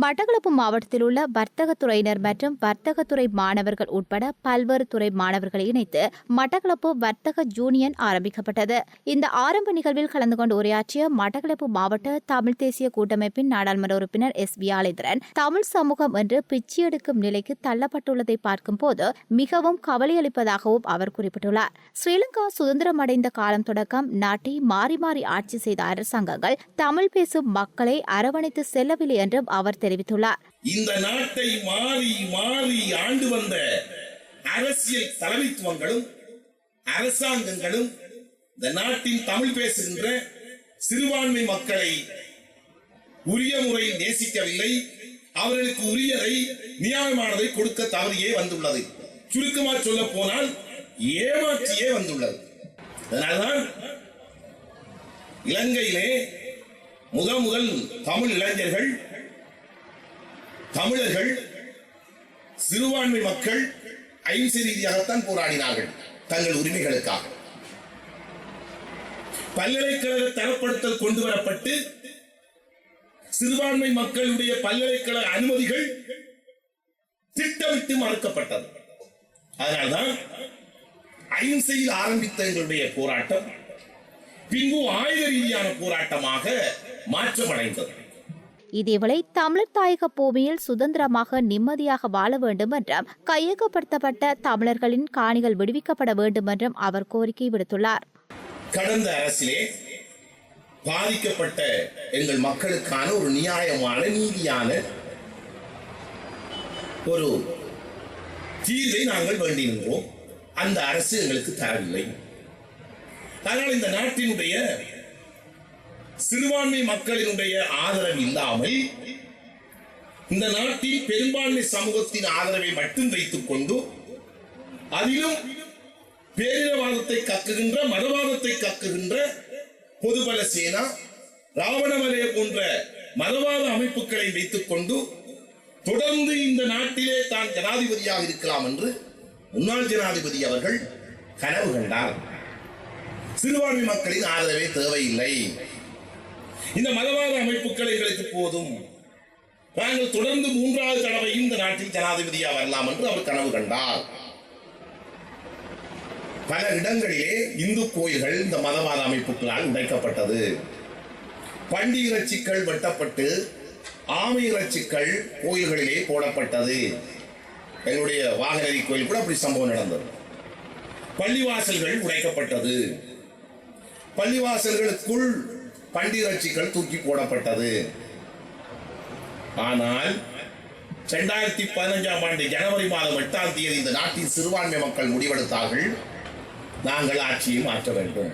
மட்டக்களப்பு மாவட்டத்தில் உள்ள வர்த்தகத்துறையினர் மற்றும் வர்த்தகத்துறை மாணவர்கள் உட்பட பல்வேறு துறை மாணவர்களை இணைத்து மட்டக்களப்பு வர்த்தக யூனியன் ஆரம்பிக்கப்பட்டது. இந்த ஆரம்ப நிகழ்வில் கலந்து கொண்டு உரையாற்றிய மட்டக்களப்பு மாவட்ட தமிழ் தேசிய கூட்டமைப்பின் நாடாளுமன்ற உறுப்பினர் எஸ். வியாளேந்திரன் தமிழ் சமூகம் என்று பிச்சையெடுக்கும் நிலைக்கு தள்ளப்பட்டுள்ளதை பார்க்கும்போது மிகவும் கவலையளிப்பதாகவும் அவர் குறிப்பிட்டுள்ளார். ஸ்ரீலங்கா சுதந்திரம் அடைந்த காலம் தொடக்கம் நாட்டை மாறி மாறி ஆட்சி செய்த அரசாங்கங்கள் தமிழ் பேசும் மக்களை அரவணைத்து செல்லவில்லை என்றும் அவர் தெரிவித்துள்ளார். இந்த நாட்டை மாறி மாறி ஆண்டு வந்த அரசியல் தலைமைத்துவங்களும் அரசாங்கங்களும் இந்த நாட்டின் தமிழ் பேசுகின்ற சிறுபான்மை மக்களை உரிய முறையில் நேசிக்கவில்லை. அவர்களுக்கு உரியதை நியாயமானதை கொடுக்க தவறியே வந்துள்ளது. சுருக்கமாக சொல்ல போனால் ஏமாற்றியே வந்துள்ளது. அதனால்தான் இலங்கையிலே முதல் முதல் தமிழ் இளைஞர்கள் தமிழர்கள் சிறுபான்மை மக்கள் அಹಿಂசை ரீதியாகத்தான் போராடினார்கள் தங்கள் உரிமைகளுக்காக. பல்கலைக்கழக தரப்படுத்தல் கொண்டு வரப்பட்டு சிறுபான்மை மக்களுடைய பல்கலைக்கழக அனுமதிகள் திட்டமிட்டு மறுக்கப்பட்டது. அதனால்தான் அஹிம்சையில் ஆரம்பித்த எங்களுடைய போராட்டம் பின்பு ஆயுத ரீதியான போராட்டமாக மாற்றமடைந்தது. இதேவேளை தமிழர் தாயக பூமியில் சுதந்திரமாக நிம்மதியாக வாழ வேண்டும் என்றும் கையகப்படுத்தப்பட்ட தமிழர்களின் காணிகள் விடுவிக்கப்பட வேண்டும் என்றும் அவர் கோரிக்கை விடுத்துள்ளார். கடந்த அரசிலே பாதிக்கப்பட்ட எங்கள் மக்களுக்கான ஒரு நியாயமான நீதியான ஒரு தீர்வை நாங்கள் வேண்டியிருந்தோம் அந்த அரசு எங்களுக்கு தரவில்லை. அதனால் இந்த நாட்டினுடைய சிறுபான்மை மக்களினுடைய ஆதரவு இல்லாமல் இந்த நாட்டின் பெரும்பான்மை சமூகத்தின் ஆதரவை மட்டும் வைத்துக் கொண்டு அதிலும் பேரினவாதத்தை கக்குகின்ற மதவாதத்தை கக்குகின்ற பொதுபல சேனா ராவணமலைய போன்ற மதவாத அமைப்புகளை வைத்துக் கொண்டு தொடர்ந்து இந்த நாட்டிலே தான் ஜனாதிபதியாக இருக்கலாம் என்று முன்னாள் ஜனாதிபதி அவர்கள் கனவு கண்டார். சிறுபான்மை மக்களின் ஆதரவே தேவையில்லை. இந்த மதவாத அமைப்புகள் எங்களுக்கு போதும். நாங்கள் தொடர்ந்து மூன்றாவது தடவை இந்த நாட்டில் ஜனாதிபதியா வரலாம் என்று அவர் கனவு கண்டார். பல இடங்களிலே இந்து கோயில்கள் இந்த மதவாத அமைப்புகளால் உடைக்கப்பட்டது. பண்டி இறைச்சிக்கள் வெட்டப்பட்டு ஆமை இறைச்சிக்கள் கோயில்களிலே போடப்பட்டது. எங்களுடைய வாகனரி கோயில் கூட அப்படி சம்பவம் நடந்தது. பள்ளிவாசல்கள் உடைக்கப்பட்டது. பள்ளிவாசல்களுக்குள் பண்டிரட்சிகள் தூக்கி போடப்பட்டது. ஆனால் இரண்டாயிரத்தி பதினஞ்சாம் ஆண்டு ஜனவரி மாதம் எட்டாம் தேதி இந்த நாட்டின் சிறுபான்மை மக்கள் முடிவெடுத்தார்கள். நாங்கள் ஆட்சியை மாற்ற வேண்டும்.